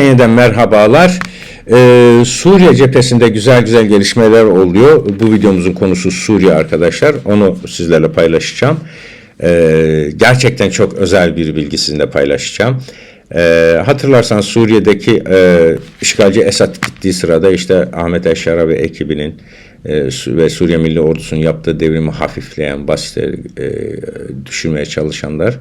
Yeniden merhabalar. Ee, Suriye cephesinde güzel güzel gelişmeler oluyor. Bu videomuzun konusu Suriye arkadaşlar. Onu sizlerle paylaşacağım. Ee, gerçekten çok özel bir bilgi sizinle paylaşacağım. Ee, hatırlarsanız Suriye'deki e, işgalci Esad gittiği sırada işte Ahmet Eşara ve ekibinin e, ve Suriye Milli Ordusu'nun yaptığı devrimi hafifleyen, basitleri e, düşürmeye çalışanlar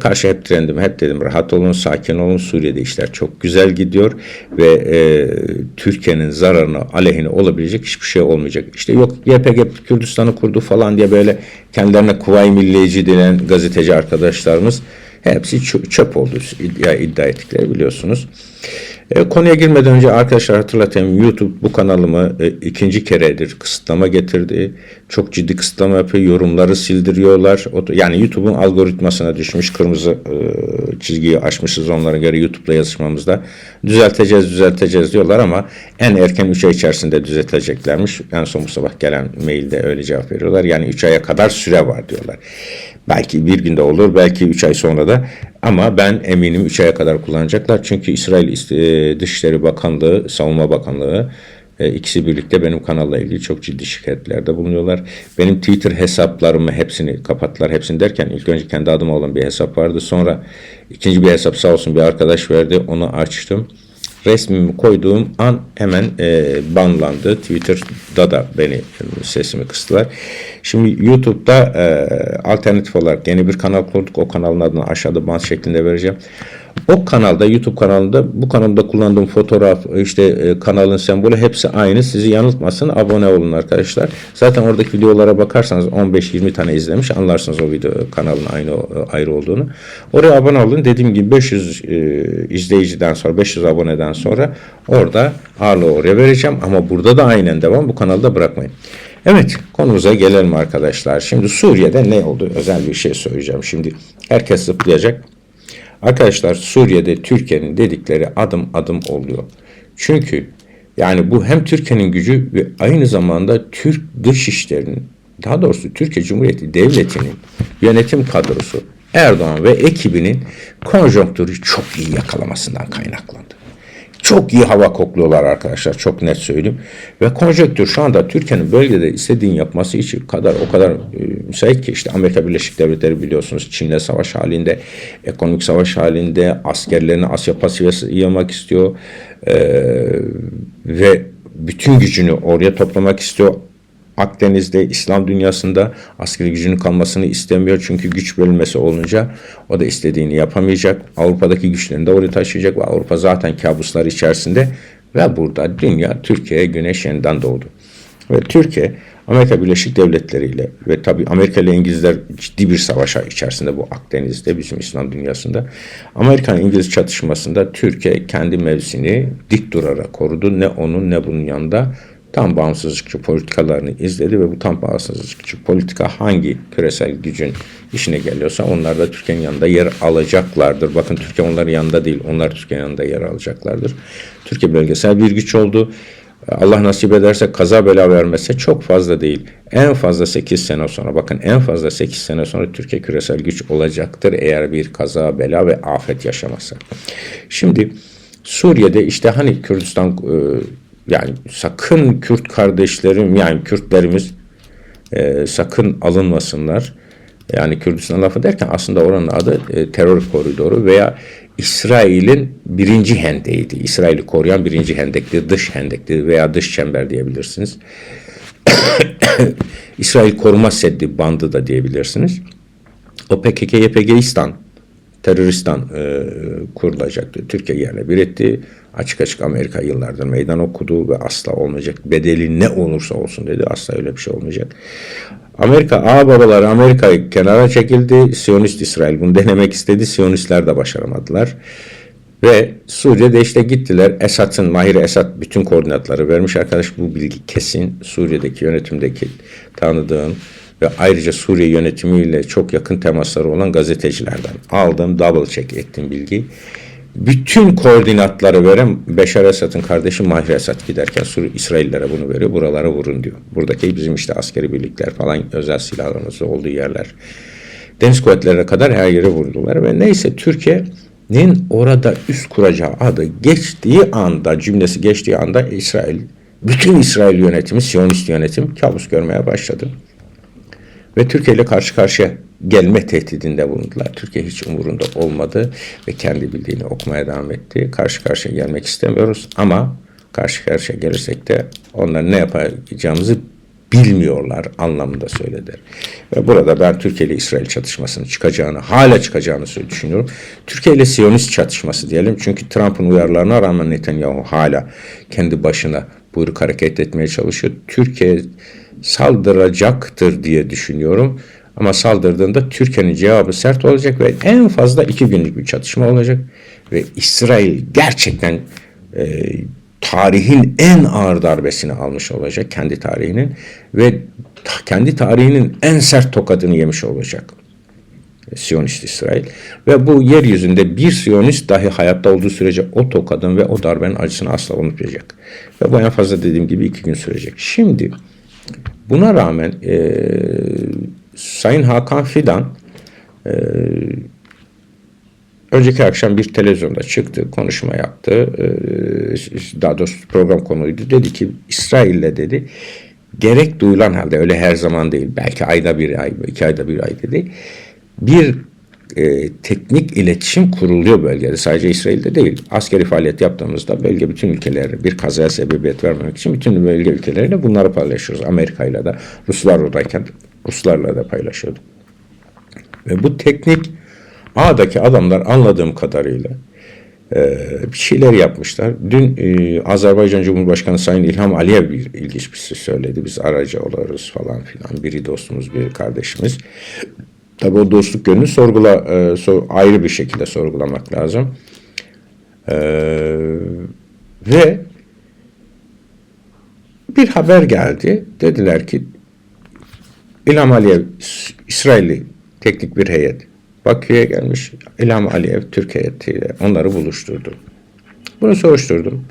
karşı hep direndim. Hep dedim rahat olun, sakin olun. Suriye'de işler çok güzel gidiyor ve e, Türkiye'nin zararına, aleyhine olabilecek hiçbir şey olmayacak. İşte yok YPG Kürdistan'ı kurdu falan diye böyle kendilerine Kuvayi Milliyeci denen gazeteci arkadaşlarımız hepsi çö- çöp oldu iddia, iddia ettikleri biliyorsunuz. E, konuya girmeden önce arkadaşlar hatırlatayım YouTube bu kanalımı e, ikinci keredir kısıtlama getirdi. Çok ciddi kısıtlama yapıyor. Yorumları sildiriyorlar. Yani YouTube'un algoritmasına düşmüş kırmızı e, çizgiyi aşmışız onlara göre YouTube'la yazışmamızda. Düzelteceğiz düzelteceğiz diyorlar ama en erken 3 ay içerisinde düzelteceklermiş. En son bu sabah gelen mailde öyle cevap veriyorlar. Yani 3 aya kadar süre var diyorlar. Belki bir günde olur, belki 3 ay sonra da. Ama ben eminim 3 aya kadar kullanacaklar. Çünkü İsrail e, Dışişleri Bakanlığı, Savunma Bakanlığı e, ikisi birlikte benim kanalla ilgili çok ciddi şikayetlerde bulunuyorlar. Benim Twitter hesaplarımı hepsini kapattılar. Hepsini derken ilk önce kendi adıma olan bir hesap vardı. Sonra ikinci bir hesap sağ olsun bir arkadaş verdi. Onu açtım resmimi koyduğum an hemen e, banlandı. Twitter'da da beni e, sesimi kıstılar. Şimdi YouTube'da e, alternatif olarak yeni bir kanal kurduk. O kanalın adını aşağıda bant şeklinde vereceğim. O kanalda YouTube kanalında bu kanalda kullandığım fotoğraf işte e, kanalın sembolü hepsi aynı. Sizi yanıltmasın. Abone olun arkadaşlar. Zaten oradaki videolara bakarsanız 15-20 tane izlemiş anlarsınız o video kanalın aynı ayrı olduğunu. Oraya abone olun. Dediğim gibi 500 e, izleyiciden sonra 500 aboneden sonra orada ağırlığı oraya vereceğim ama burada da aynen devam. Bu kanalda bırakmayın. Evet konumuza gelelim arkadaşlar. Şimdi Suriye'de ne oldu? Özel bir şey söyleyeceğim. Şimdi herkes zıplayacak. Arkadaşlar Suriye'de Türkiye'nin dedikleri adım adım oluyor. Çünkü yani bu hem Türkiye'nin gücü ve aynı zamanda Türk dışişlerinin daha doğrusu Türkiye Cumhuriyeti Devleti'nin yönetim kadrosu Erdoğan ve ekibinin konjonktürü çok iyi yakalamasından kaynaklandı. Çok iyi hava kokluyorlar arkadaşlar. Çok net söyleyeyim. Ve konjonktür şu anda Türkiye'nin bölgede istediğini yapması için kadar o kadar e, müsait ki işte Amerika Birleşik Devletleri biliyorsunuz Çin'le savaş halinde, ekonomik savaş halinde, askerlerini Asya Pasifik'e yığmak istiyor. E, ve bütün gücünü oraya toplamak istiyor. Akdeniz'de İslam dünyasında askeri gücünün kalmasını istemiyor. Çünkü güç bölünmesi olunca o da istediğini yapamayacak. Avrupa'daki güçlerini de oraya taşıyacak ve Avrupa zaten kabuslar içerisinde ve burada dünya Türkiye'ye güneş yeniden doğdu. Ve Türkiye Amerika Birleşik Devletleri ile ve tabi Amerika ile İngilizler ciddi bir savaşa içerisinde bu Akdeniz'de bizim İslam dünyasında. Amerikan-İngiliz çatışmasında Türkiye kendi mevzini dik durarak korudu. Ne onun ne bunun yanında tam bağımsızlıkçı politikalarını izledi ve bu tam bağımsızlıkçı politika hangi küresel gücün işine geliyorsa onlar da Türkiye'nin yanında yer alacaklardır. Bakın Türkiye onların yanında değil, onlar Türkiye'nin yanında yer alacaklardır. Türkiye bölgesel bir güç oldu. Allah nasip ederse kaza bela vermezse çok fazla değil. En fazla 8 sene sonra bakın en fazla 8 sene sonra Türkiye küresel güç olacaktır eğer bir kaza bela ve afet yaşamazsa. Şimdi Suriye'de işte hani Kürdistan e, yani sakın Kürt kardeşlerim yani Kürtlerimiz e, sakın alınmasınlar. Yani Kürdistan lafı derken aslında oranın adı e, terör koridoru veya İsrail'in birinci hendeğiydi. İsrail'i koruyan birinci hendekti, dış hendekti veya dış çember diyebilirsiniz. İsrail koruma seddi bandı da diyebilirsiniz. O PKK, YPGistan, teröristan e, kurulacaktı. Türkiye yerine bir etti. Açık açık Amerika yıllardır meydan okudu ve asla olmayacak. Bedeli ne olursa olsun dedi. Asla öyle bir şey olmayacak. Amerika, ağ babaları Amerika'yı kenara çekildi. Siyonist İsrail bunu denemek istedi. Siyonistler de başaramadılar. Ve Suriye'de işte gittiler. Esad'ın, Mahir Esad bütün koordinatları vermiş. Arkadaş bu bilgi kesin. Suriye'deki yönetimdeki tanıdığım ve ayrıca Suriye yönetimiyle çok yakın temasları olan gazetecilerden aldım. Double check ettim bilgi. Bütün koordinatları veren Beşar Esad'ın kardeşi Mahir Esad giderken Suriye, İsraillere bunu veriyor. Buralara vurun diyor. Buradaki bizim işte askeri birlikler falan özel silahlarımız olduğu yerler. Deniz kuvvetlerine kadar her yere vurdular ve neyse Türkiye İsrail'in orada üst kuracağı adı geçtiği anda, cümlesi geçtiği anda İsrail, bütün İsrail yönetimi, Siyonist yönetim kabus görmeye başladı. Ve Türkiye ile karşı karşıya gelme tehdidinde bulundular. Türkiye hiç umurunda olmadı ve kendi bildiğini okumaya devam etti. Karşı karşıya gelmek istemiyoruz ama karşı karşıya gelirsek de onların ne yapacağımızı bilmiyorlar anlamında söylediler. Ve burada ben Türkiye ile İsrail çatışmasının çıkacağını, hala çıkacağını düşünüyorum. Türkiye ile Siyonist çatışması diyelim. Çünkü Trump'ın uyarılarına rağmen Netanyahu hala kendi başına buyruk hareket etmeye çalışıyor. Türkiye saldıracaktır diye düşünüyorum. Ama saldırdığında Türkiye'nin cevabı sert olacak ve en fazla iki günlük bir çatışma olacak. Ve İsrail gerçekten e, tarihin en ağır darbesini almış olacak kendi tarihinin ve kendi tarihinin en sert tokadını yemiş olacak. Siyonist İsrail ve bu yeryüzünde bir Siyonist dahi hayatta olduğu sürece o tokadın ve o darbenin acısını asla unutmayacak. Ve bu en fazla dediğim gibi iki gün sürecek. Şimdi buna rağmen e, Sayın Hakan Fidan e, önceki akşam bir televizyonda çıktı, konuşma yaptı. E, daha doğrusu program konuydu. Dedi ki İsrail'le dedi gerek duyulan halde öyle her zaman değil. Belki ayda bir ay, iki ayda bir ay dedi. Bir e, teknik iletişim kuruluyor bölgede. Sadece İsrail'de değil. Askeri faaliyet yaptığımızda bölge bütün ülkeleri bir kazaya sebebiyet vermemek için bütün bölge ülkeleriyle bunları paylaşıyoruz. Amerika'yla da Ruslar oradayken Ruslarla da paylaşıyorduk. Ve bu teknik ağdaki adamlar anladığım kadarıyla e, bir şeyler yapmışlar. Dün e, Azerbaycan Cumhurbaşkanı Sayın İlham Aliyev bir ilginç bir şey söyledi. Biz aracı oluruz falan filan. Biri dostumuz, biri kardeşimiz. Tabi o dostluk yönünü sorgula, e, sor, ayrı bir şekilde sorgulamak lazım. E, ve bir haber geldi. Dediler ki İlham Aliyev İsrailli teknik bir heyet Bakü'ye gelmiş. İlham Aliyev Türk heyetiyle onları buluşturdu. Bunu soruşturdum.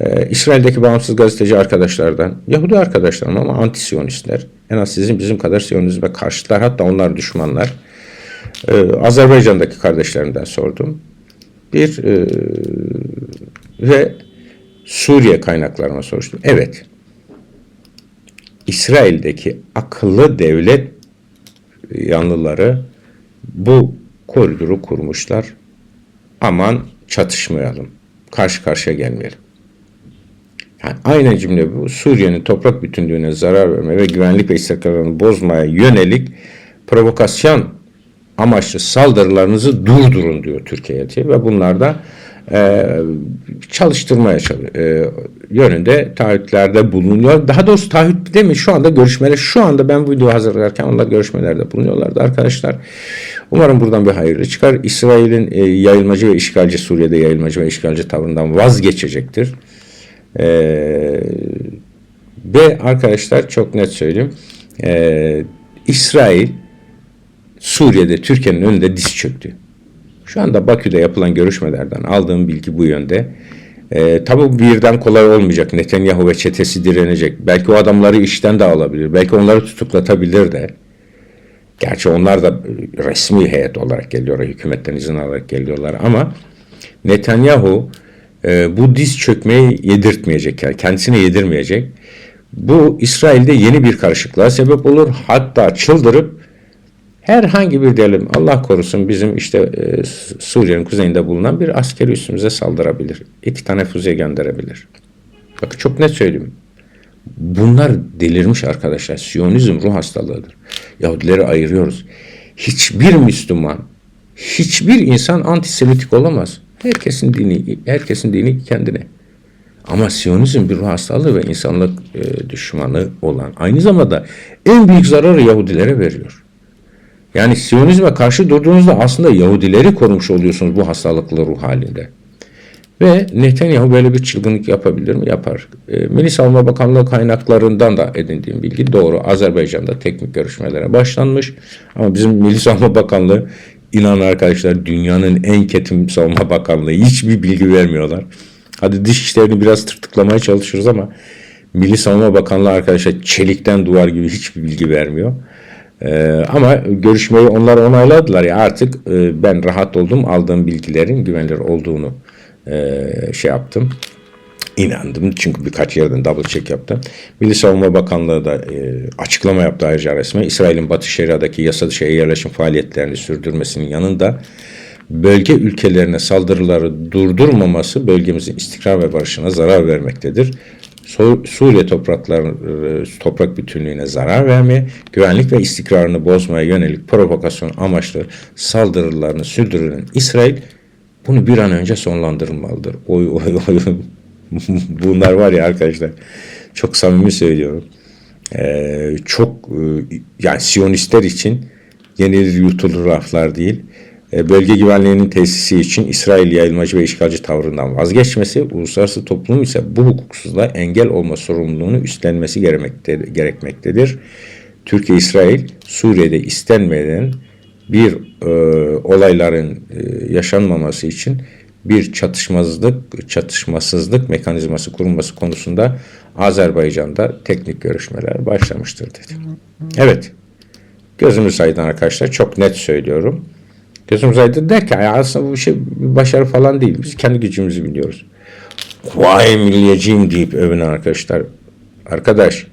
Ee, İsrail'deki bağımsız gazeteci arkadaşlardan, Yahudi arkadaşlarım ama anti-Siyonistler. En az sizin bizim kadar Siyonizme karşıtlar. Hatta onlar düşmanlar. Ee, Azerbaycan'daki kardeşlerimden sordum. Bir e, ve Suriye kaynaklarına soruştum. Evet. İsrail'deki akıllı devlet yanlıları bu koridoru kurmuşlar. Aman çatışmayalım. Karşı karşıya gelmeyelim. Aynı cümle bu. Suriye'nin toprak bütünlüğüne zarar verme ve güvenlik ve istikrarını bozmaya yönelik provokasyon amaçlı saldırılarınızı durdurun diyor Türkiye'ye ve bunlar da e, çalıştırmaya e, yönünde taahhütlerde bulunuyor. Daha doğrusu taahhüt değil mi? Şu anda görüşmeler, şu anda ben bu videoyu hazırlarken onlar görüşmelerde bulunuyorlardı arkadaşlar. Umarım buradan bir hayırlı çıkar. İsrail'in e, yayılmacı ve işgalci Suriye'de yayılmacı ve işgalci tavrından vazgeçecektir. E, ve arkadaşlar çok net söyleyeyim. E, İsrail Suriye'de Türkiye'nin önünde diz çöktü. Şu anda Bakü'de yapılan görüşmelerden aldığım bilgi bu yönde. E, tabii birden kolay olmayacak. Netanyahu ve çetesi direnecek. Belki o adamları işten de alabilir. Belki onları tutuklatabilir de. Gerçi onlar da resmi heyet olarak geliyorlar. Hükümetten izin alarak geliyorlar. Ama Netanyahu e, bu diz çökmeyi yedirtmeyecek. Yani kendisine yedirmeyecek. Bu İsrail'de yeni bir karışıklığa sebep olur. Hatta çıldırıp herhangi bir diyelim Allah korusun bizim işte e, Suriye'nin kuzeyinde bulunan bir askeri üstümüze saldırabilir. İki tane füze gönderebilir. Bakın çok net söyleyeyim. Bunlar delirmiş arkadaşlar. Siyonizm ruh hastalığıdır. Yahudileri ayırıyoruz. Hiçbir Müslüman, hiçbir insan antisemitik olamaz. Herkesin dini, herkesin dini kendine. Ama Siyonizm bir ruh hastalığı ve insanlık e, düşmanı olan aynı zamanda en büyük zararı Yahudilere veriyor. Yani Siyonizme karşı durduğunuzda aslında Yahudileri korumuş oluyorsunuz bu hastalıklı ruh halinde. Ve Netanyahu böyle bir çılgınlık yapabilir mi? Yapar. E, Milli Savunma Bakanlığı kaynaklarından da edindiğim bilgi doğru. Azerbaycan'da teknik görüşmelere başlanmış. Ama bizim Milli Savunma Bakanlığı inanın arkadaşlar dünyanın en ketum savunma bakanlığı hiçbir bilgi vermiyorlar. Hadi dış işlerini biraz tırtıklamaya çalışıyoruz ama Milli Savunma Bakanlığı arkadaşlar çelikten duvar gibi hiçbir bilgi vermiyor. Ee, ama görüşmeyi onlar onayladılar ya artık e, ben rahat oldum aldığım bilgilerin güvenilir olduğunu e, şey yaptım inandım çünkü birkaç yerden double check yaptım. Milli Savunma Bakanlığı da e, açıklama yaptı ayrıca resmen. İsrail'in Batı Şeria'daki yasa dışı yerleşim faaliyetlerini sürdürmesinin yanında bölge ülkelerine saldırıları durdurmaması bölgemizin istikrar ve barışına zarar vermektedir. Su- Suriye toprakları e, toprak bütünlüğüne zarar vermeye, güvenlik ve istikrarını bozmaya yönelik provokasyon amaçlı saldırılarını sürdüren İsrail bunu bir an önce sonlandırmalıdır. Oy oy oy. Bunlar var ya arkadaşlar. Çok samimi söylüyorum. Ee, çok e, yani Siyonistler için yenilir yutulur laflar değil. E, bölge güvenliğinin tesisi için İsrail yayılmacı ve işgalci tavrından vazgeçmesi, uluslararası toplum ise bu hukuksuzluğa engel olma sorumluluğunu üstlenmesi gerekmektedir. Türkiye-İsrail Suriye'de istenmeyen bir e, olayların e, yaşanmaması için bir çatışmazlık, çatışmasızlık mekanizması kurulması konusunda Azerbaycan'da teknik görüşmeler başlamıştır dedi. Evet. Gözümüz aydın arkadaşlar. Çok net söylüyorum. Gözümüz aydın derken ya aslında bu şey başarı falan değil. Biz kendi gücümüzü biliyoruz. Vay milliyetçiyim deyip övün arkadaşlar. Arkadaş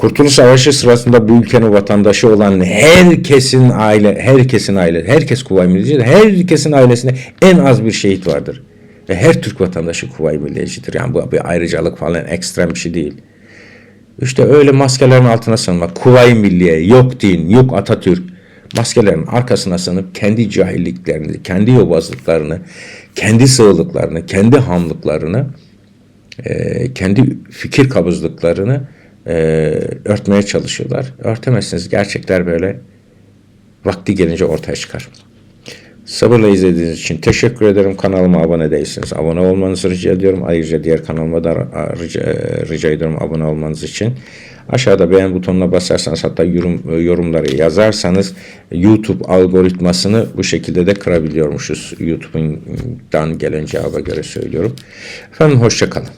Kurtuluş Savaşı sırasında bu ülkenin vatandaşı olan herkesin aile, herkesin aile, herkes Kuvayi Milliyecidir. Herkesin ailesinde en az bir şehit vardır. Ve her Türk vatandaşı Kuvayi Milliyecidir. Yani bu bir ayrıcalık falan ekstrem bir şey değil. İşte öyle maskelerin altına sığınmak. Kuvayi Milliye, yok din, yok Atatürk. Maskelerin arkasına sığınıp kendi cahilliklerini, kendi yobazlıklarını, kendi sığlıklarını, kendi hamlıklarını, kendi fikir kabızlıklarını e, örtmeye çalışıyorlar. Örtemezsiniz. Gerçekler böyle vakti gelince ortaya çıkar. Sabırla izlediğiniz için teşekkür ederim. Kanalıma abone değilsiniz. Abone olmanızı rica ediyorum. Ayrıca diğer kanalıma da rica, rica ediyorum abone olmanız için. Aşağıda beğen butonuna basarsanız hatta yorum, yorumları yazarsanız YouTube algoritmasını bu şekilde de kırabiliyormuşuz. YouTube'dan gelen cevaba göre söylüyorum. Efendim hoşçakalın.